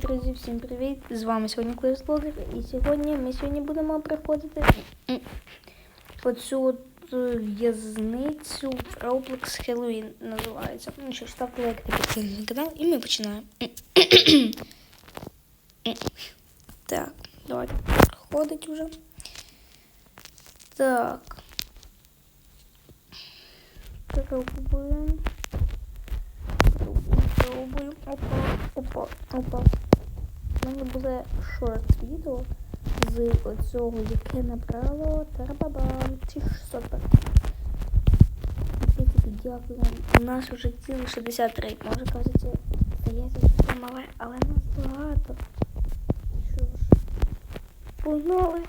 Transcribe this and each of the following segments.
Друзі, всім привіт! З вами сьогодні Клеус Блогер. І сьогодні ми сьогодні будемо проходити оцю от е, в'язницю в Roblox Halloween називається. Ну що ж, ставте лайк та підписуйтесь на канал і ми починаємо. Так, давайте проходить уже. Так. Пробуємо. Пробуємо. Опа, опа, опа. У мене буде шорт відео з оцього, яке набрало тарабабам 1600 переглядів. Дякую. У нас вже цілих 63. Може казати, здається, що це мале, але нас багато. Що ж, погнали.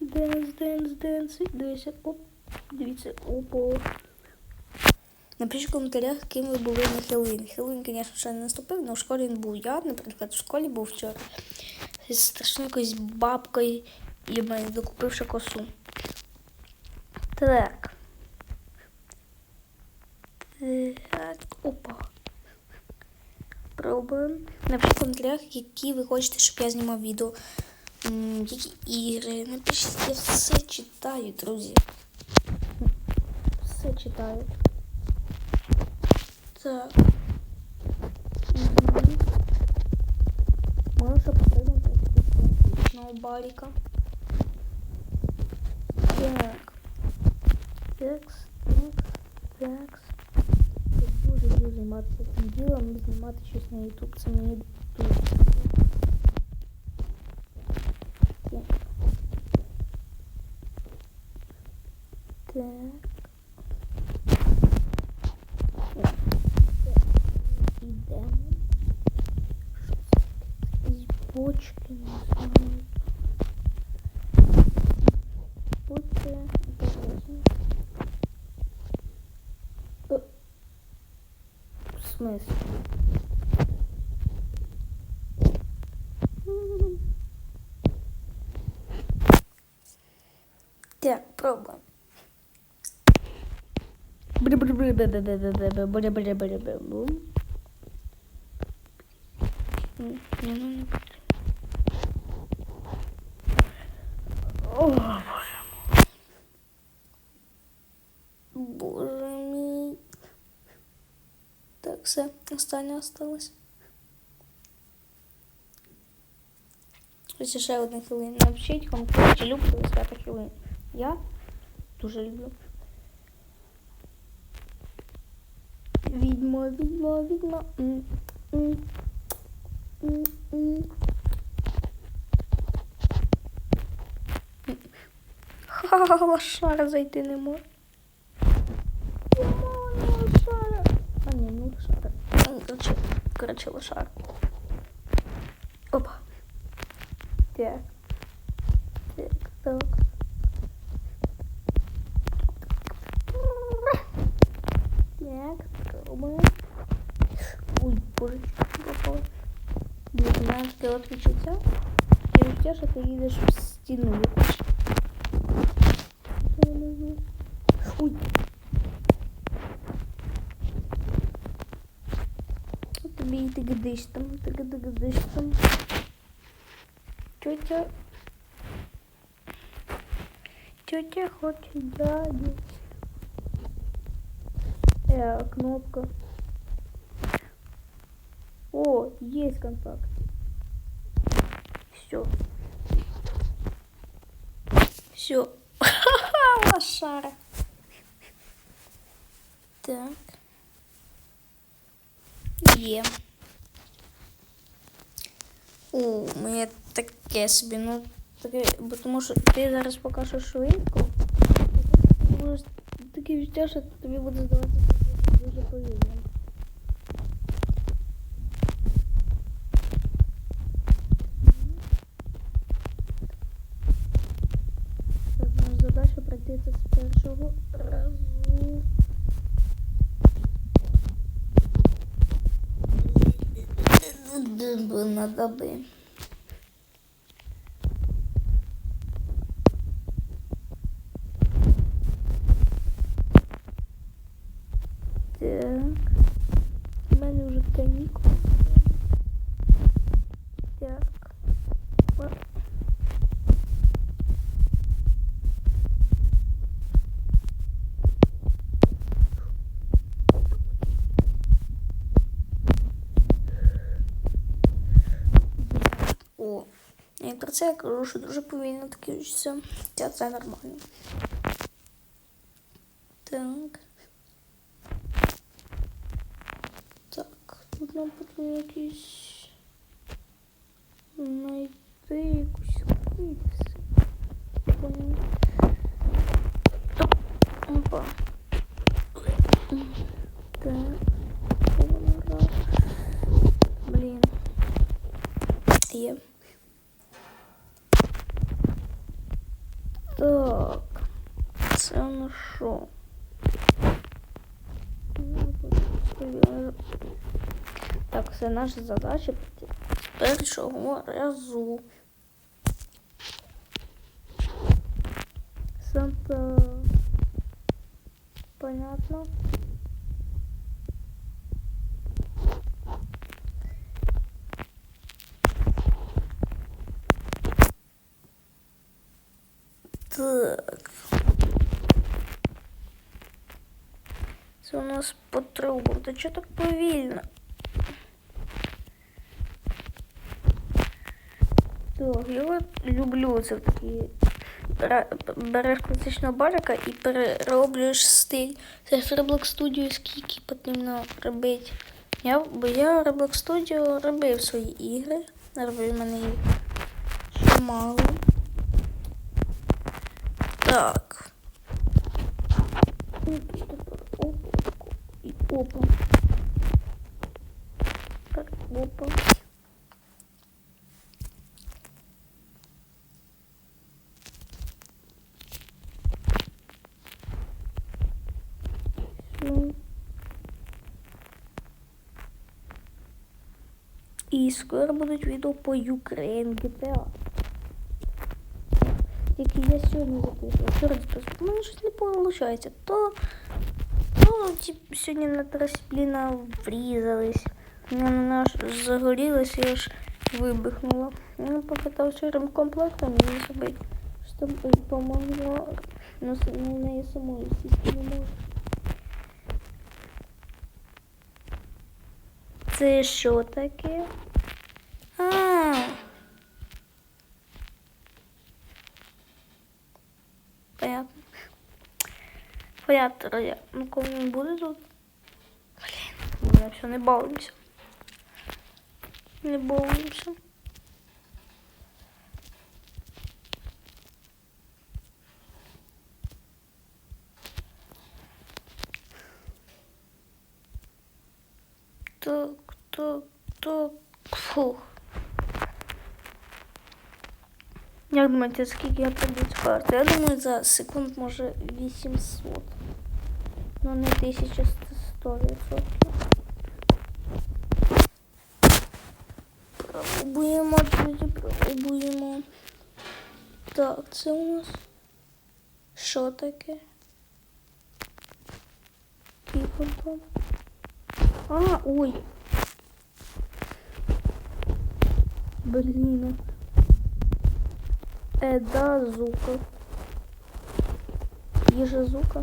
Денс, денс, денс. Дивіться, оп. Дивіться, опа. Напишіть в коментарях, ким ви були на Хеллоуін. Хеллоуін, звісно, ще не наступив, але в школі він був я, наприклад, в школі був вчора. З страшною якоюсь бабкою і мене докупивши косу. Так. Так, опа. Пробуємо. Напишіть в коментарях, які ви хочете, щоб я знімав відео. Які ігри. Напишіть, я все читаю, друзі. Все читаю. Так. Угу. Мы уже попрыгаем на барика. Так. Текст, текст, текст. будем заниматься этим делом, заниматься знімати щось на YouTube, це мені. Christmas. problem. Останнє осталось. Ось ще одна хвилина. Напишіть коментарі, чи любите свято хвилин. Я дуже люблю. М, м, м, м. Ха-ха, лошара зайти не може. коротше, лошар. Опа. Так. Так, так. Так, пробуємо. Ой, боже, попало. 19 от відчуття. Через те, а ты едешь в стену. Ой. ты гдыш там, ты дыгдыштым, там? Тетя... Тетя хочет дядю. Э, кнопка. О, есть контакт. Все. Все. Лошара. Так. Е. У, мені таке собі, ну таке, бо тому що ти зараз покажеш швидко. Таке відчуття, що тобі буде здаватися дуже повільно. Дуб на доби. це я кажу, що дуже повільно таке вчиться. Хоча це нормально. Так. Так, тут нам потрібно якісь знайти якусь квіс. Так, це наша задача з першого разу. Санта. Понятно. Так. Це у нас по трубу. Та чого так повільно? Так, я люблю це такі. Бере- Береш класичного барика і перероблюєш стиль. Це ж Roblox Studio скільки потрібно робити. Я, бо я Roblox Studio робив свої ігри. Робив в мене їх чимало. Так. Ну, тут тепер опа, Так, опа. Ну. І скоро будуть відео по Ukraine GTA. Тільки я сьогодні записував. Вчора записував. У мене щось не виходить. То, то типу, сьогодні на траспліна врізались. Мене наш загорілося, я ж вибухнула. Я попитався ремкомплектом її зробити. Щоб помогло. Ну, с- неї самої сісти не можу. Це що таке? А. Понятно. Понятно, я. Ну кого не буде тут? Блін, ми все не балуємося. Не балуємося. Так, так, так. Фух. Як думаєте, скільки я пройду цю карту? Я думаю, за секунд може 800. Ну не 1100 відсотків. Пробуємо, друзі, пробуємо. Так, це у нас. Що таке? Кіпотом. А, ой. Блин. Эда зука. Їжа зука.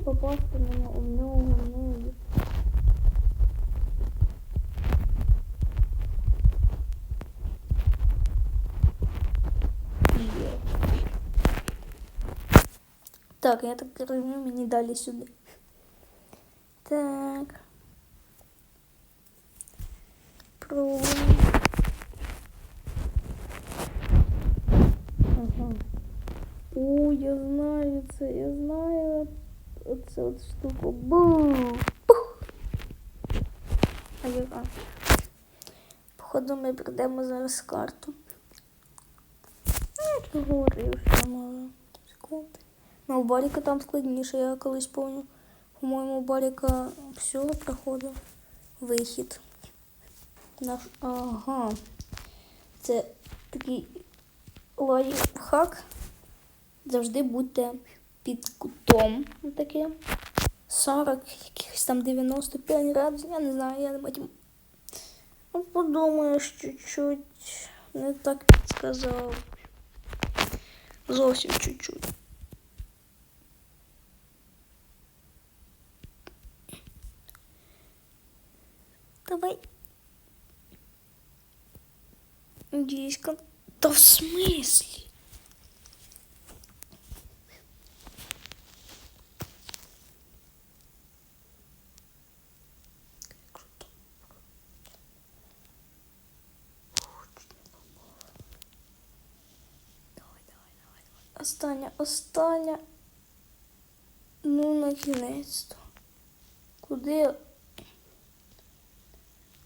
попасти на в нього? Ну, Є. Так, я так розумію, мені далі сюди. Так. Пробуємо. Ага. О, я знаю це, я знаю оце от штуку. Бу! Пух! А яка? Походу ми прийдемо зараз карту. Ну, Я говорив, що мало. Секунди. Ну, у Баріка там складніше, я колись помню. По-моєму, у Баріка всього проходив вихід. Наш... Ага. Це такий лайфхак. Завжди будьте під кутом. Ну, таке. 40, якихось там 95 градусів, я не знаю, я не потім. Ну, подумаєш чуть-чуть. Не так сказав. Зовсім чуть-чуть. Давай. Надеюсь, кон... В смысле? Остання, остання. Ну, на кінець-то. Куди?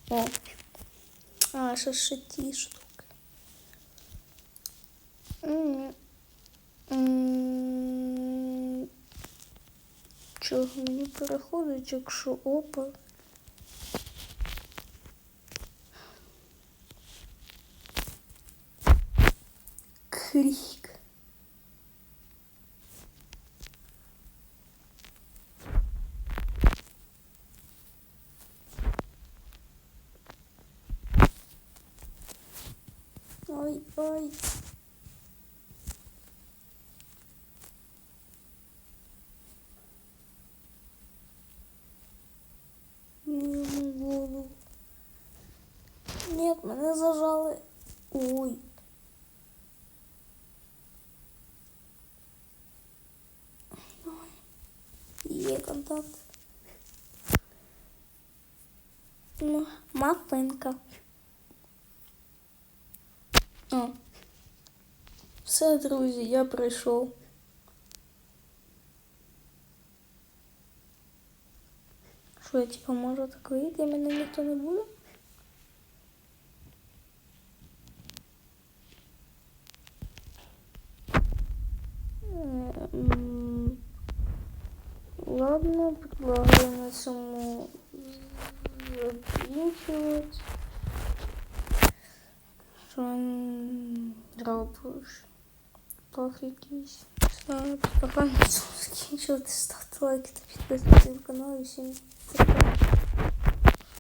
О. А, ще ще ті штуки. Чого мені переходить, якщо опа? Крік. Ой, ой. Мимо голову. Нет, мене зажали. Ой. Є контакт. Ну, мапинка. О. Все, друзі, я прийшов. Що я типу можу так вийти, і мене ніхто не буде? Ладно, предлагаю на цьому закінчувати. Що робиш? Плох якийсь. Все, пока закінчувати. Ставте лайки та підписуйтесь на канал. І всім.